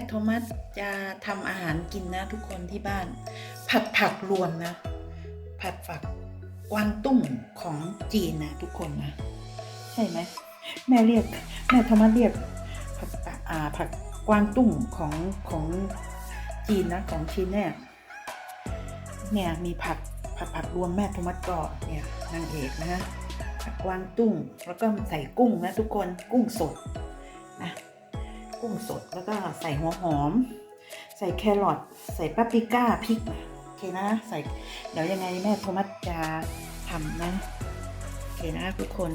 แม่โทมัสจะทำอาหารกินนะทุกคนที่บ้าน ผัดผักรวมนะ ผัดผักกวางตุ้งของจีนนะทุกคนนะใช่ไหมแม่เรียกแม่โทมัสเรียกผัดอ่าผักกวางตุ้งของของจีนนะของชีนเนี่ยเนี่ยมีผักผัดผักรวมแม่โทมัสก็เนี่ยนางเอกนะฮะผักกวางตุ้งแล้วก็ใส่กุ้งนะทุกคนกุ้งสดนะ กุ้งสด แล้วก็ใส่หัวหอม ใส่แครอทใส่ปาปริก้าพริกโอเคนะใส่เดี๋ยวยังไงแม่โทมัสจะทำนะโอเคนะทุกคน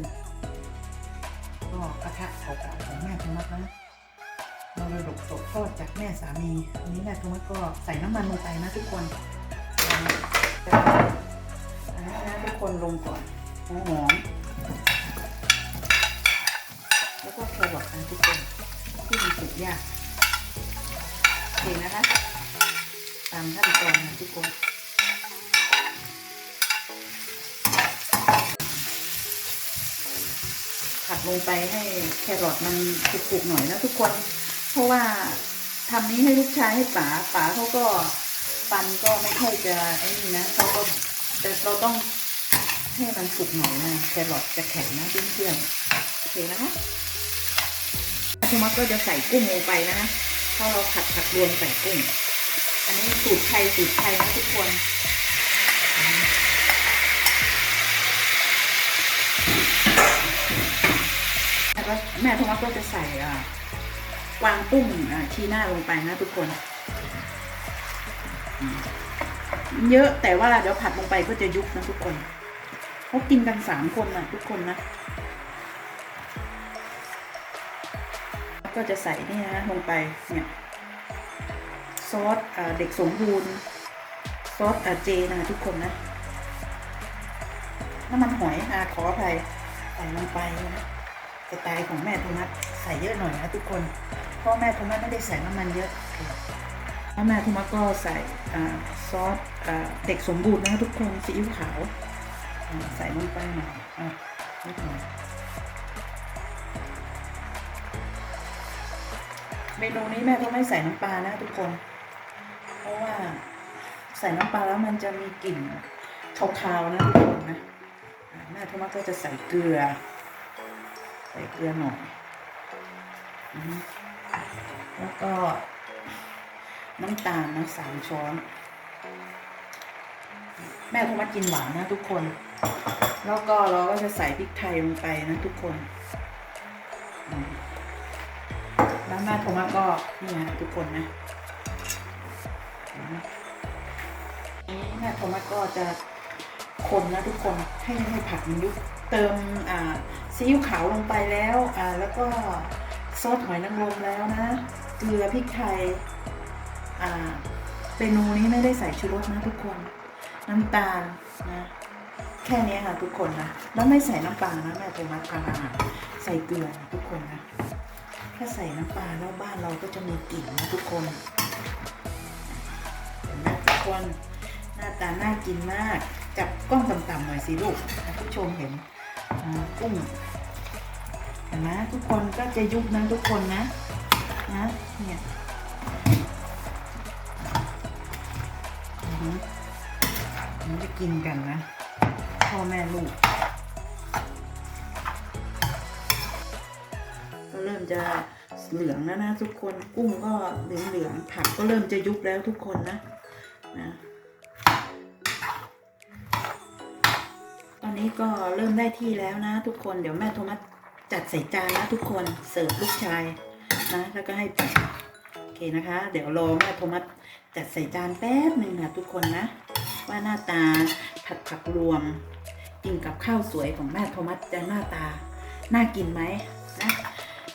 ก็กระทะเก่าๆของแม่โทมัสนะมรดกตกทอดจากแม่สามีอันนี้แม่โทมัสก็ใส่น้ำมันลงไปนะทุกคนอันนี้นะทุกคนลงก่อนหัวหอม แล้วก็แครอทนะทุกคน ที่มันสุก ยากโอเคนะคะ ตามขั้นตอนนะทุกคนผัดลงไปให้แครอทมันสุกๆหน่อยนะทุกคน เพราะว่าทำนี้ให้ลูกชายให้ป๋าป๋าเขาก็ปันก็ไม่ค่อยจะไอ้นี่นะเขาก็แต่เราต้องให้มันสุกหน่อยนะแครอทจะแข็งนะเพื่อนๆโอเคนะคะ โทมัสก็จะใส่กุ้งลงไปนะเพราะเราผัดผักรวมใส่กุ้ง อันนี้สูตรไทยสูตรไทยนะทุกคนแล้วก็แม่โทมัสก็จะใส่กวางตุ้งชีหน้าลงไปนะทุกคน เยอะแต่ว่าเดี๋ยวผัดลงไปก็จะยุบนะทุกคนเขากินกันสามคนนะทุกคนนะ ก็จะใส่นี่นะลงไปเนี่ยซอสเด็กสมบูรณ์ ซอสเจนะทุกคนนะน้ำมันหอยอะขออภัยใส่ลงไปนะสไตล์ของแม่โทมัสใส่เยอะหน่อยนะทุกคนเพราะแม่โทมัสไม่ได้ใส่น้ำมันเยอะแล้วแม่โทมัสก็ใส่ซอสเด็กสมบูรณ์นะทุกคนซีอิ๊วขาวอ่าใส่ลงไปหน่อยอะนิดหน่อย เมนูนี้แม่ก็ไม่ใส่น้ำปลานะทุกคน เพราะว่าใส่น้ำปลาแล้วมันจะมีกลิ่นคาวๆนะทุกคนนะแม่ทุกมักก็จะใส่เกลือ ใส่เกลือหน่อยแล้วก็น้ำตาลนะสามช้อน แม่ทุกมักกินหวานนะทุกคน แล้วก็เราก็จะใส่พริกไทยลงไปนะทุกคน แล้วแม่โทมัสก็นี่นะทุกคนนะนี่แม่โทมัสก็จะคนนะทุกคนให้ให้ผักมันยุบเติมอ่าซีอิ๊วขาวลงไปแล้วอ่าแล้วก็ซอสหอยนางรมแล้วนะเกลือพริกไทยอ่าเมนูนี้ไม่ได้ใส่ชูรสนะทุกคนน้ำตาลนะแค่นี้ค่ะทุกคนนะแล้วไม่ใส่น้ำปลานะแม่โทมัสทำอาหารใส่เกลือนะทุกคนนะ ถ้าใส่น้ำปลาแล้วบ้านเราก็จะมีกลิ่นนะทุกคนเห็นไหมทุกคนหน้าตาน่ากินมาก จับกล้องต่ำๆหน่อยสิลูกผู้ชมเห็นกุ้งเห็นไหมทุกคนก็จะยุบนะทุกคนนะนะเนี่ยอือหือมันจะกินกันนะพ่อแม่ลูก ก็เริ่มจะเหลืองแล้วนะทุกคนกุ้งก็เหลืองเหลืองๆผักก็เริ่มจะยุบแล้วทุกคนนะนะตอนนี้ก็เริ่มได้ที่แล้วนะ ทุกคนเดี๋ยวแม่โทมัสจัดใส่จานนะทุกคนเสิร์ฟลูกชายนะแล้วก็ให้โอเคนะคะ เดี๋ยวรอแม่โทมัสจัดใส่จานแป๊บหนึ่งนะทุกคนนะ ว่าหน้าตาผัดผักรวมกินกับข้าวสวยของแม่โทมัสจะหน้าตาน่ากินไหมนะ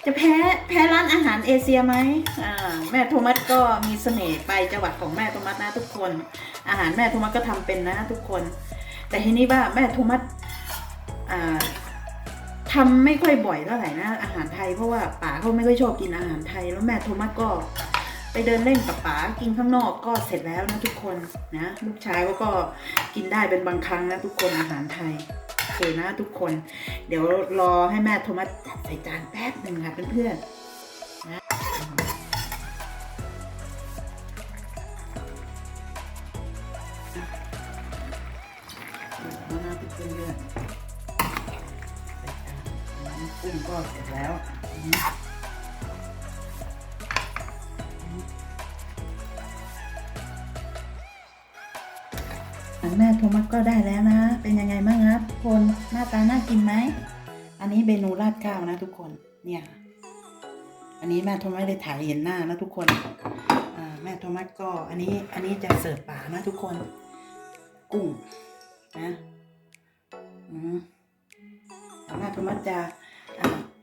จะแพ้แพ้ร้านอาหารเอเชียไหมอ่าแม่โทมัสก็มีเสน่ห์ไปจังหวัดของแม่โทมัสนะทุกคน อาหารแม่โทมัสก็ทำเป็นนะทุกคน แต่ทีนี้ว่าแม่โทมัสอ่าทำไม่ค่อยบ่อยเท่าไหร่นะอาหารไทยเพราะว่าป๋าเขาไม่ค่อยชอบกินอาหารไทย แล้วแม่โทมัสก็ไปเดินเล่นกับป๋ากินข้างนอกก็เสร็จแล้วนะทุกคนนะลูกชายเขาก็กินได้เป็นบางครั้งนะทุกคนอาหารไทย เคนะทุกคน เดี๋ยวรอให้แม่โทรมาจัดใส่จานแป๊บหนึ่งค่ะเพื่อนๆนะซึ่งก็เสร็จแล้ว อืมอาหารแม่โทมัสก็ได้แล้วนะ เป็นยังไงบ้างครับทุกคนหน้าตาน่ากินไหม อันนี้เมนูราดข้าวนะทุกคน เนี่ย อันนี้แม่โทมัสได้ถ่ายเห็นหน้านะทุกคน แม่โทมัสก็ อันนี้ อันนี้จะเสิร์ฟป่านะทุกคน กุ้งนะอืมแล้วแม่โทมัสจะ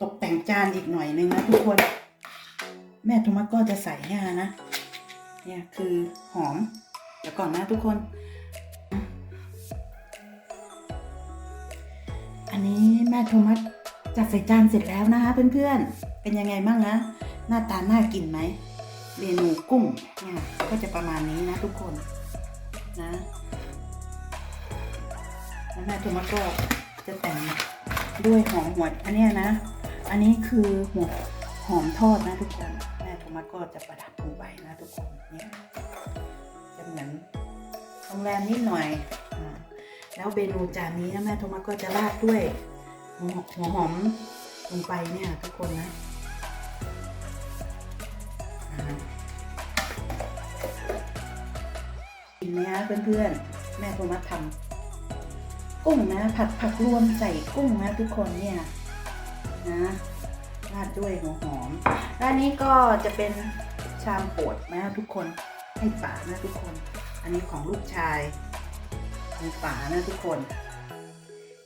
ตกแต่งจานอีกหน่อยนึงนะทุกคน แม่โทมัสก็จะใส่เนี่ยนะ เนี่ยคือหอมเดี๋ยวก่อนนะทุกคน อันนี้แม่โทมัสจัดใส่จานเสร็จแล้วนะคะเพื่อนๆ เป็นยังไงบ้างนะ หน้าตาน่ากินไหมเมนูกุ้งเนี่ยก็จะประมาณนี้นะทุกคนนะแล้วแม่โทมัสก็จะแต่งด้วยหอมหัวอันนี้นะ อันนี้คือหัวหอมทอดนะทุกคน แม่โทมัสก็จะประดับลงไปนะทุกคนเนี่ยจะเหมือนโรงแรมนิดหน่อย แล้วเมนูจานนี้นะแม่ทมัสก็จะราดด้วยหัวหัวหอมลงไปเนี่ยทุกคนนะกินไหมคะเพื่อนๆ แม่โทมัสทำกุ้งนะ ผัดผักรวมใส่กุ้งนะทุกคนเนี่ยนะราดด้วยหัวหอมและอันนี้ก็จะเป็นชามโปรดนะทุกคนให้ป๋านะทุกคน อันนี้ของลูกชาย ของป๋านะทุกคน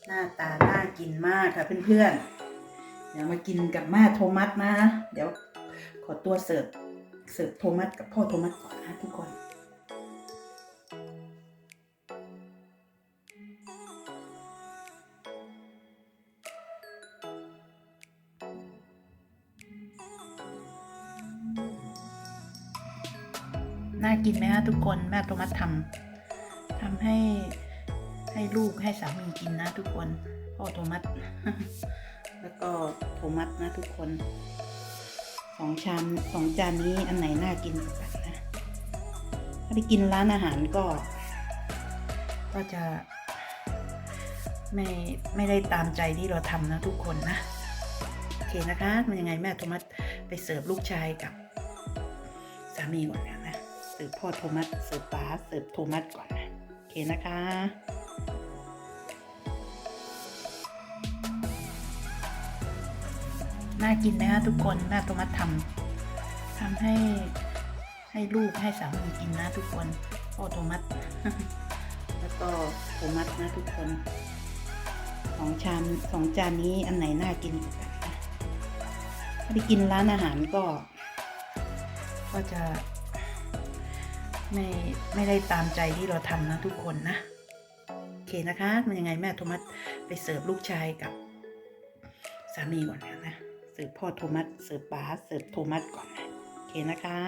หน้าตาน่ากินมากค่ะเพื่อนๆ เดี๋ยวมากินกับแม่โทมัสนะ เดี๋ยวขอตัวเสิร์ฟเสิร์ฟโทมัสกับพ่อโทมัสก่อนนะทุกคนน่ากินไหมคะทุกคนแม่โทมัสทำ ทำให้ให้ลูกให้สามีกินนะทุกคนพ่อโทมัสแล้วก็โทมัสนะทุกคนสองชามสองจานนี้อันไหนน่ากินกว่ากันนะถ้าไปกินร้านอาหารก็ ก็จะไม่ไม่ได้ตามใจที่เราทำนะทุกคนนะโอเคนะคะ มันยังไงแม่โทมัสไปเสิร์ฟลูกชายกับสามีก่อนนะเสิร์ฟพ่อโทมัสเสิร์ฟป้าเสิร์ฟโทมัสก่อนนะ เคนะคะน่ากินไหมคะทุกคนแม่โทมัสทำทำให้ให้ลูกให้สามีกินนะทุกคนพ่อโทมัสแล้วก็โทมัสนะทุกคนสองชามสองจานนี้อันไหนน่ากินกว่ากันนะถ้าไปกินร้านอาหารก็ ก็จะ ไม่ไม่ได้ตามใจที่เราทำนะทุกคนนะ โอเคนะคะ มันยังไงแม่โทมัสไปเสิร์ฟลูกชายกับสามีก่อนนะนะเสิร์ฟพ่อโทมัสเสิร์ฟป้าเสิร์ฟโทมัสก่อนนะ โอเคนะคะ